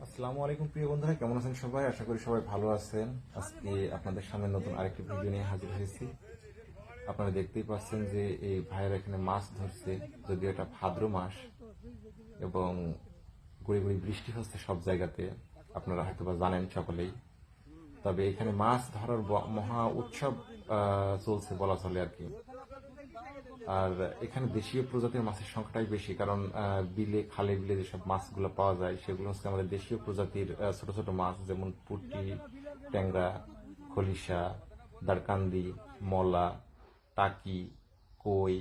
আসসালামু আলাইকুম, প্রিয় বন্ধুরা। কেমন আছেন সবাই? আশা করি সবাই ভালো আছেন। আজকে আপনাদের সামনে নতুন আরেকটি ভিডিও নিয়ে হাজির হয়েছি। আপনারা দেখতেই পাচ্ছেন যে এই ভাইয়েরা এখানে মাছ ধরছে, যদিও এটা ভাদ্র মাস এবং গুড়ি গুড়ি বৃষ্টি হচ্ছে সব জায়গাতে। আপনারা হয়তো বা জানেন সকলেই। তবে এখানে মাছ ধরার মহা উৎসব চলছে বলা চলে আর কি। আর এখানে দেশীয় প্রজাতির মাছের সংখ্যাটাই বেশি, কারণ বিলে, খালে বিলে যেসব মাছগুলো পাওয়া যায়, সেগুলো হচ্ছে আমাদের দেশীয় প্রজাতির ছোট ছোট মাছ, যেমন পুঁটি, ট্যাংরা, খলিশা, দারকান্দি, মলা, টাকি, কই,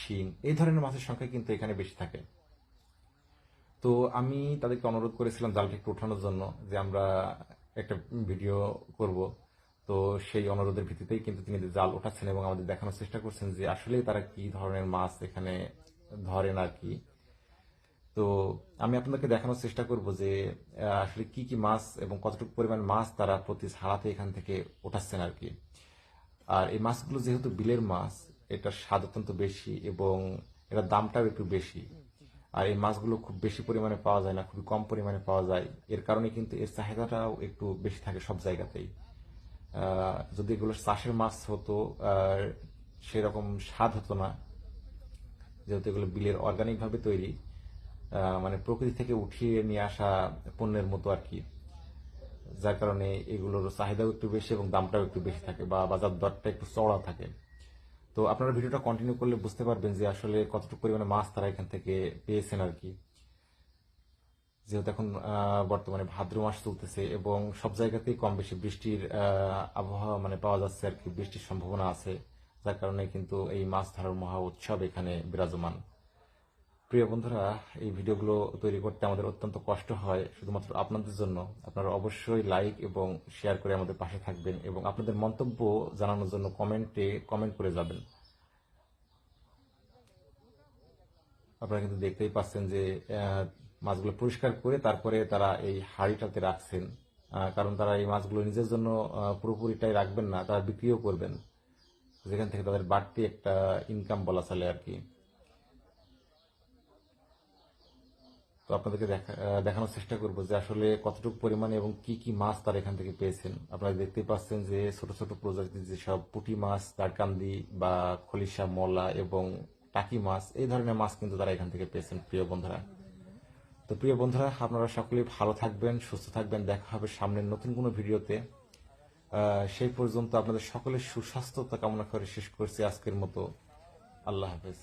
শিং, এই ধরনের মাছের সংখ্যা কিন্তু এখানে বেশি থাকে। তো আমি তাদেরকে অনুরোধ করেছিলাম জালটা একটু ওঠানোর জন্য যে আমরা একটা ভিডিও করব। তো সেই অনুরোধের ভিত্তিতেই কিন্তু তিনি জাল ওঠাচ্ছেন এবং আমাদের দেখানোর চেষ্টা করছেন যে আসলে তারা কি ধরনের মাছ এখানে ধরেন আর কি। তো আমি আপনাদেরকে দেখানোর চেষ্টা করব যে আসলে কি কি মাছ এবং কতটুকু পরিমাণ মাছ তারা প্রতি ছাড়াতে এখান থেকে ওঠাচ্ছেন আর কি। আর এই মাছগুলো যেহেতু বিলের মাছ, এটার স্বাদ অত্যন্ত বেশি এবং এটার দামটাও একটু বেশি। আর এই মাছগুলো খুব বেশি পরিমাণে পাওয়া যায় না, খুবই কম পরিমাণে পাওয়া যায়। এর কারণে কিন্তু এর চাহিদাটাও একটু বেশি থাকে সব জায়গাতেই। যদি এগুলো চাষের মাছ হতো সেরকম স্বাদ হতো না, যেহেতু এগুলো বিলের অর্গানিক ভাবে তৈরি মানে প্রকৃতি থেকে উঠিয়ে নিয়ে আসা পণ্যের মতো আর কি। যার কারণে এগুলোর চাহিদাও একটু বেশি এবং দামটাও একটু বেশি থাকে বা বাজার দরটা একটু চড়া থাকে। তো আপনারা ভিডিওটা কন্টিনিউ করলে বুঝতে পারবেন যে আসলে কতটুকু পরিমাণে মাছ তারা এখান থেকে পেয়েছেন আর কি। যেহেতু এখন বর্তমানে ভাদ্র মাস চলতেছে এবং সব জায়গাতেই কম বেশি বৃষ্টির আবহাওয়া মানে পাওয়া যাচ্ছে আর কি, বৃষ্টির সম্ভাবনা আছে, যার কারণে কিন্তু এই মাছ ধরার মহা উৎসব এখানে বিরাজমান। প্রিয় বন্ধুরা, এই ভিডিওগুলো তৈরি করতে আমাদের অত্যন্ত কষ্ট হয়, শুধুমাত্র আপনাদের জন্য। আপনারা অবশ্যই লাইক এবং শেয়ার করে আমাদের পাশে থাকবেন এবং আপনাদের মন্তব্য জানানোর জন্য কমেন্টে কমেন্ট করে যাবেন। আপনারা কিন্তু দেখতেই পাচ্ছেন যে মাছগুলো পরিষ্কার করে তারপরে তারা এই হাড়িটাতে রাখছেন। কারণ তারা এই মাছগুলো নিজের জন্য পুরোপুরিটাই রাখবেন না, তারা বিক্রিও করবেন। যেখান থেকে তাদের বাড়তি একটা ইনকাম বলা চলে আর কি। তো আপনাদেরকে দেখা- দেখানোর চেষ্টা করব যে আসলে কতটুকু পরিমাণে এবং কি কি মাছ তারা এখান থেকে পেয়েছেন। আপনারা দেখতে পাচ্ছেন যে ছোট ছোট প্রজাতির যেসব পুঁটি মাছ তারকান্দি বা খলিশা, মলা এবং টাকি মাছ, এই ধরনের মাছ কিন্তু তারা এখান থেকে পেয়েছেন, প্রিয় বন্ধুরা। তো প্রিয় বন্ধুরা, আপনারা সকলেই ভালো থাকবেন, সুস্থ থাকবেন। দেখা হবে সামনের নতুন কোনো ভিডিওতে। সেই পর্যন্ত আপনাদের সকলের সুস্বাস্থ্যতা কামনা করে শেষ করছি আজকের মতো। আল্লাহ হাফেজ।